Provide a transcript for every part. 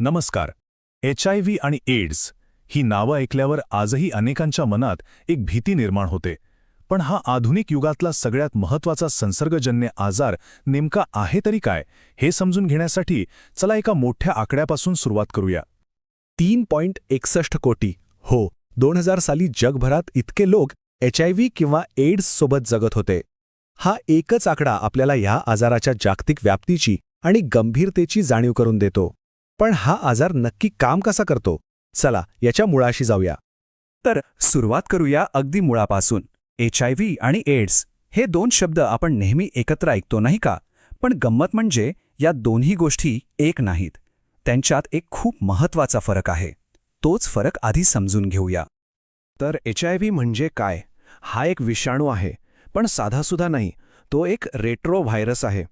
नमस्कार. H I V आणि AIDS ही नावं ऐकल्यावर आजही अनेकांच्या मनात एक भीती निर्माण होते. पण हा आधुनिक युगातला सगळ्यात महत्त्वाचा संसर्गजन्य आजार नेमका आहे तरी काय हे समजून घेण्यासाठी चला एका मोठ्या आकड्यापासून सुरुवात करूया. तीन पॉइंट एकसष्ट कोटी. हो दोन हजार साली जगभरात इतके लोक एच आय व्ही किंवा एड्स सोबत जगत होते. हा एकच आकडा आपल्याला ह्या आजाराच्या जागतिक व्याप्तीची आणि गंभीरतेची जाणीव करून देतो. पण हा आजार नक्की काम कसा करतो? चला याच्या मुळाशी जाऊया. तर सुरुवात करूया अगदी मुळापासून. एच आय व्ही आणि एड्स हे दोन शब्द आपण नेहमी एकत्र ऐकतो नाही का? पण गंमत म्हणजे या दोन्ही गोष्टी एक नाहीत. त्यांच्यात एक खूप महत्त्वाचा फरक आहे. तोच फरक आधी समजून घेऊया. तर एच आय व्ही म्हणजे काय? हा एक विषाणू आहे पण साधासुद्धा नाही. तो एक रेट्रो व्हायरस आहे.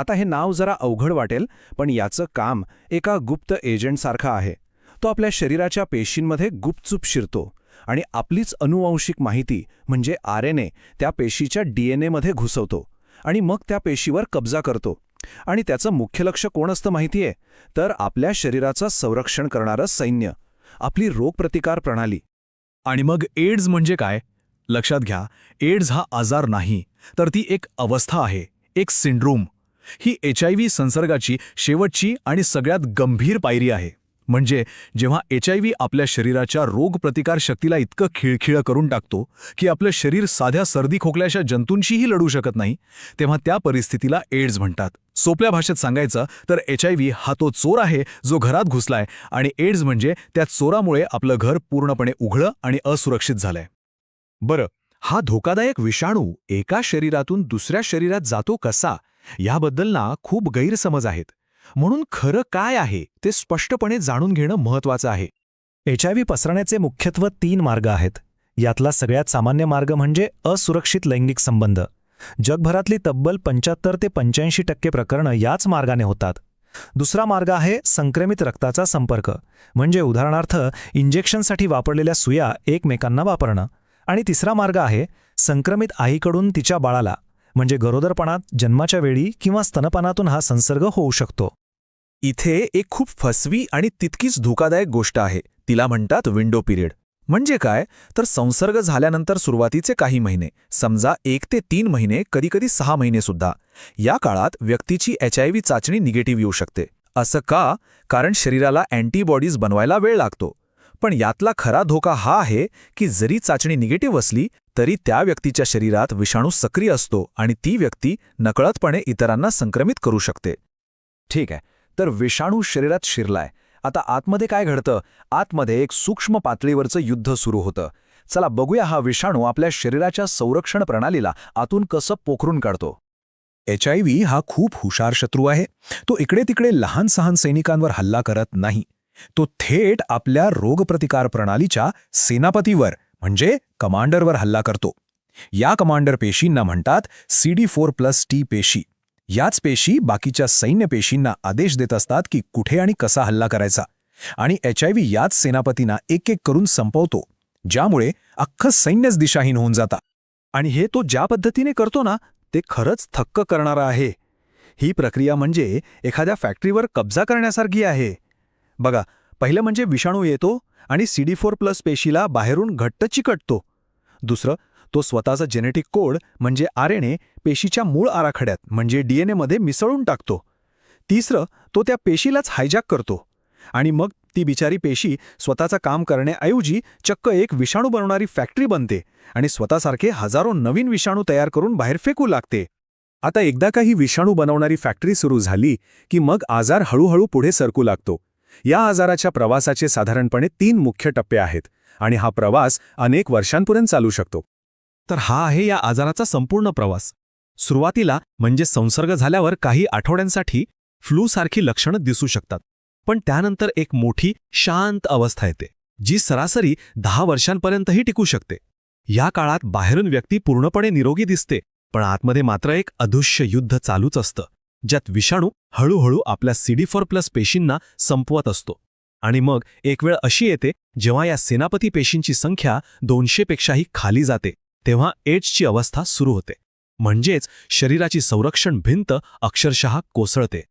आता हे नाव जरा अवघड वाटेल पण याचं काम एका गुप्त एजंटसारखं आहे. तो आपल्या शरीराच्या पेशींमध्ये गुपचूप शिरतो आणि आपलीच अनुवांशिक माहिती म्हणजे आर एन ए त्या पेशीच्या डी एन एमध्ये घुसवतो आणि मग त्या पेशीवर कब्जा करतो. आणि त्याचं मुख्य लक्ष कोण असतं माहितीये? तर आपल्या शरीराचं संरक्षण करणारं सैन्य आपली रोगप्रतिकार प्रणाली. आणि मग एड्स म्हणजे काय? लक्षात घ्या एड्स हा आजार नाही तर ती एक अवस्था आहे एक सिंड्रोम. ही एच आय व्ही संसर्गाची शेवटची आणि सगळ्यात गंभीर पायरी आहे. म्हणजे जेव्हा एच आय व्ही आपल्या शरीराच्या रोगप्रतिकार शक्तीला इतकं खिळखिळं करून टाकतो की आपलं शरीर साध्या सर्दी खोकल्याच्या जंतूंशीही लढू शकत नाही तेव्हा त्या परिस्थितीला एड्स म्हणतात. सोप्या भाषेत सांगायचं तर एच आय व्ही हा तो चोर आहे जो घरात घुसलाय आणि एड्स म्हणजे त्या चोरामुळे आपलं घर पूर्णपणे उघडं आणि असुरक्षित झालंय. बरं हा धोकादायक विषाणू एका शरीरातून दुसऱ्या शरीरात जातो कसा? याबद्दल ना खूप गैरसमज आहेत. म्हणून खरं काय आहे ते स्पष्टपणे जाणून घेणं महत्वाचं आहे. एच आय व्ही पसरण्याचे मुख्यत्व तीन मार्ग आहेत. यातला सगळ्यात सामान्य मार्ग म्हणजे असुरक्षित लैंगिक संबंध. जगभरातली तब्बल पंच्याहत्तर ते पंच्याऐंशी टक्के प्रकरणं याच मार्गाने होतात. दुसरा मार्ग आहे संक्रमित रक्ताचा संपर्क. म्हणजे उदाहरणार्थ इंजेक्शनसाठी वापरलेल्या सुया एकमेकांना वापरणं. आणि तिसरा मार्ग आहे संक्रमित आईकडून तिच्या बाळाला. म्हणजे गरोदरपणात जन्माच्या वेळी किंवा स्तनपानातून हा संसर्ग होऊ शकतो. इथे एक खूप फसवी आणि तितकीच धोकादायक गोष्ट आहे. तिला म्हणतात विंडो पिरियड. म्हणजे काय? तर संसर्ग झाल्यानंतर सुरुवातीचे काही महिने समजा एक ते तीन महिने कधीकधी सहा महिने सुद्धा. या काळात व्यक्तीची एच आय व्ही चाचणी निगेटिव्ह येऊ शकते. असं का? कारण शरीराला अँटीबॉडीज बनवायला वेळ लागतो. पण यातला खरा धोका हा आहे की जरी चाचणी निगेटिव्ह असली तरी त्या व्यक्तीच्या शरीरात विषाणू सक्रिय असतो आणि ती व्यक्ती नकळतपणे इतरांना संक्रमित करू शकते. ठीक आहे तर विषाणू शरीरात शिरलाय. आता आतमध्ये काय घडतं? आतमध्ये एक सूक्ष्म पातळीवरचं युद्ध सुरू होतं. चला बघूया हा विषाणू आपल्या शरीराच्या संरक्षण प्रणालीला आतून कसं पोखरून काढतो. एच आय व्ही हा खूप हुशार शत्रू आहे. तो इकडे तिकडे लहान सहान सैनिकांवर हल्ला करत नाही. तो थेट आपल्या रोगप्रतिकार प्रणालीच्या सेनापतीवर म्हणजे कमांडरवर हल्ला करतो. या कमांडर पेशींना म्हणतात सीडी फोर प्लस टी पेशी. याच पेशी बाकीच्या सैन्य पेशींना आदेश देत असतात की कुठे आणि कसा हल्ला करायचा. आणि एच आय व्ही याच सेनापतींना एक एक करून संपवतो ज्यामुळे अख्खं सैन्यच दिशाहीन होऊन जाता. आणि हे तो ज्या पद्धतीने करतो ना ते खरंच थक्क करणारं आहे. ही प्रक्रिया म्हणजे एखाद्या फॅक्टरीवर कब्जा करण्यासारखी आहे. बघा पहिलं म्हणजे विषाणू येतो आणि सीडी फोर प्लस पेशीला बाहेरून घट्ट चिकटतो. दुसरं तो स्वतःचा जेनेटिक कोड म्हणजे आर एन ए पेशीच्या मूळ आराखड्यात म्हणजे डी एन मिसळून टाकतो. तिसरं तो त्या पेशीलाच हायजॅक करतो. आणि मग ती बिचारी पेशी स्वतःचं काम करण्याऐवजी चक्क एक विषाणू बनवणारी फॅक्टरी बनते आणि स्वतःसारखे हजारो नवीन विषाणू तयार करून बाहेर फेकू लागते. आता एकदा काही विषाणू बनवणारी फॅक्टरी सुरू झाली की मग आजार हळूहळू पुढे सरकू लागतो. या आजाराच्या प्रवासाचे साधारणपणे तीन मुख्य टप्पे आहेत आणि हा प्रवास अनेक वर्षांपर्यंत चालू शकतो. तर हा आहे या आजाराचा संपूर्ण प्रवास. सुरुवातीला म्हणजे संसर्ग झाल्यावर काही आठवड्यांसाठी फ्लूसारखी लक्षणं दिसू शकतात. पण त्यानंतर एक मोठी शांत अवस्था येते जी सरासरी दहा वर्षांपर्यंतही टिकू शकते. या काळात बाहेरून व्यक्ती पूर्णपणे निरोगी दिसते पण आतमध्ये मात्र एक अदृश्य युद्ध चालूच असतं. ज्यात विषाणू हळूहळू आपल्या सीडी फोर प्लस पेशींना संपवत असतो. आणि मग एक वेळ अशी येते जेव्हा या सेनापती पेशींची संख्या दोनशेपेक्षाही खाली जाते तेव्हा एड्सची अवस्था सुरू होते. म्हणजेच शरीराची संरक्षण भिंत अक्षरशः कोसळते.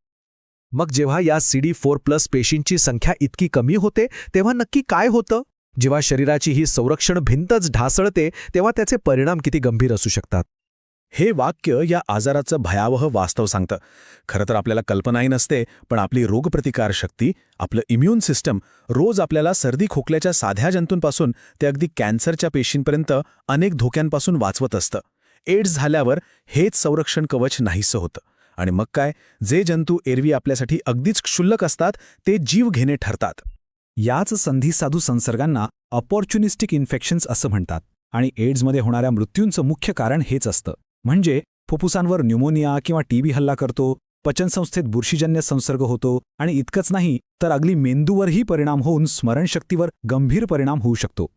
मग जेव्हा या सी डी फोर प्लस पेशींची संख्या इतकी कमी होते तेव्हा नक्की काय होतं? जेव्हा शरीराची ही संरक्षण भिंतच ढासळते तेव्हा त्याचे परिणाम किती गंभीर असू शकतात? हे वाक्य या आजाराचं भयावह वास्तव सांगतं. खरं तर आपल्याला कल्पनाही नसते पण आपली रोगप्रतिकारशक्ती आपलं इम्युन सिस्टम रोज आपल्याला सर्दी खोकल्याच्या साध्या जंतूंपासून ते अगदी कॅन्सरच्या पेशींपर्यंत अनेक धोक्यांपासून वाचवत असतं. एड्स झाल्यावर हेच संरक्षण कवच नाहीसं होतं. आणि मग काय? जे जंतू एरवी आपल्यासाठी अगदीच क्षुल्लक असतात ते जीव घेणे ठरतात. याच संधिसाधू संसर्गांना अपॉर्च्युनिस्टिक इन्फेक्शन्स असं म्हणतात. आणि एड्समध्ये होणाऱ्या मृत्यूंचं मुख्य कारण हेच असतं. म्हणजे फुफ्फुसांवर न्युमोनिया किंवा टीबी हल्ला करतो पचनसंस्थेत बुरशीजन्य संसर्ग होतो आणि इतकंच नाही तर अगदी मेंदूवरही परिणाम होऊन स्मरणशक्तीवर गंभीर परिणाम होऊ शकतो.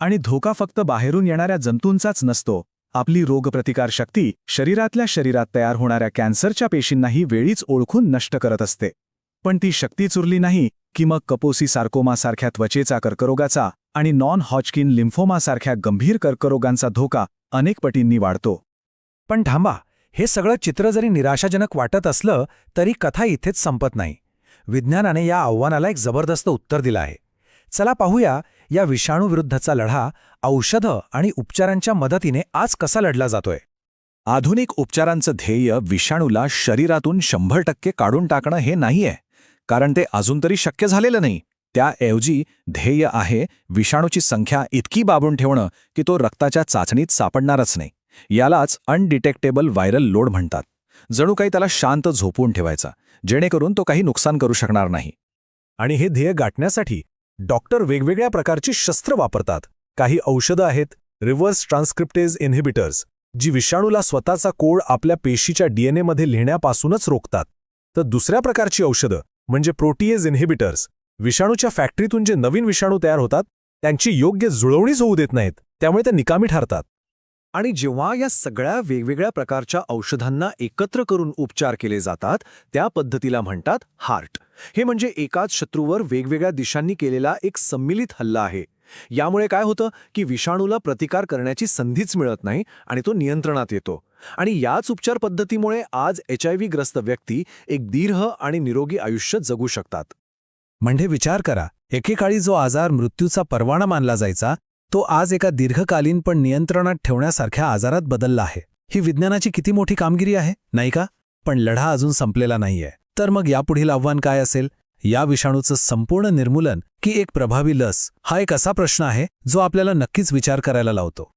आणि धोका फक्त बाहेरून येणाऱ्या जंतूंचाच नसतो. आपली रोगप्रतिकारशक्ती शरीरातल्या शरीरात तयार होणाऱ्या कॅन्सरच्या पेशींनाही वेळीच ओळखून नष्ट करत असते. पण ती शक्ती चुरली नाही की मग कपोसी सारकोमासारख्या त्वचेचा कर्करोगाचा आणि नॉन हॉचकिन लिम्फोमासारख्या गंभीर कर्करोगांचा धोका अनेक पटींनी वाढतो. पण थांबा हे सगळं चित्र जरी निराशाजनक वाटत असलं तरी कथा इथेच संपत नाही. विज्ञानाने या आव्हानाला एक जबरदस्त उत्तर दिलं आहे. चला पाहूया या विषाणूविरुद्धचा लढा औषधं आणि उपचारांच्या मदतीने आज कसा लढला जातोय. आधुनिक उपचारांचं ध्येय विषाणूला शरीरातून शंभर टक्के काढून टाकणं हे नाहीये कारण ते अजून तरी शक्य झालेलं नाही. त्याऐवजी ध्येय आहे विषाणूची संख्या इतकी बाबून ठेवणं की तो रक्ताच्या चाचणीत सापडणारच नाही. यालाच अनडिटेक्टेबल व्हायरल लोड म्हणतात. जणू काही त्याला शांत झोपून ठेवायचा जेणेकरून तो काही नुकसान करू शकणार नाही. आणि हे ध्येय गाठण्यासाठी डॉक्टर वेगवेगळ्या प्रकारची शस्त्र वापरतात. काही औषधं आहेत रिव्हर्स ट्रान्स्क्रिप्टेज इन्हिबिटर्स जी विषाणूला स्वतःचा कोड आपल्या पेशीच्या डीएनएमध्ये लिहिण्यापासूनच रोखतात. तर दुसऱ्या प्रकारची औषधं म्हणजे प्रोटीएज इन्हिबिटर्स विषाणूच्या फॅक्टरीतून जे नवीन विषाणू तयार होतात त्यांची योग्य जुळवणीच होऊ देत नाहीत त्यामुळे ते निकामी ठरतात. आणि जेव्हा या सगळ्या वेगवेगळ्या प्रकारच्या औषधांना एकत्र करून उपचार केले जातात त्या पद्धतीला म्हणतात हार्ट. हे म्हणजे एकाच शत्रूवर वेगवेगळ्या दिशांनी केलेला एक सम्मिलित हल्ला आहे. यामुळे काय होतं की विषाणूला प्रतिकार करण्याची संधीच मिळत नाही आणि तो नियंत्रणात येतो. आणि याच उपचार पद्धतीमुळे आज एच आय ग्रस्त व्यक्ती एक दीर्घ आणि निरोगी आयुष्य जगू शकतात. म्हणजे विचार करा एकेकाळी जो आजार मृत्यूचा परवाना मानला जायचा तो आज एका दीर्घकालीन पण नियंत्रणात ठेवण्यासारख्या आजारात बदलला आहे. ही विज्ञानाची किती मोठी कामगिरी आहे नाही का? पण लढा अजून संपलेला नाहीये. तर मग यापुढील आव्हान काय असेल? या विषाणूचं संपूर्ण निर्मूलन की एक प्रभावी लस हा एक असा प्रश्न आहे जो आपल्याला नक्कीच विचार करायला लावतो.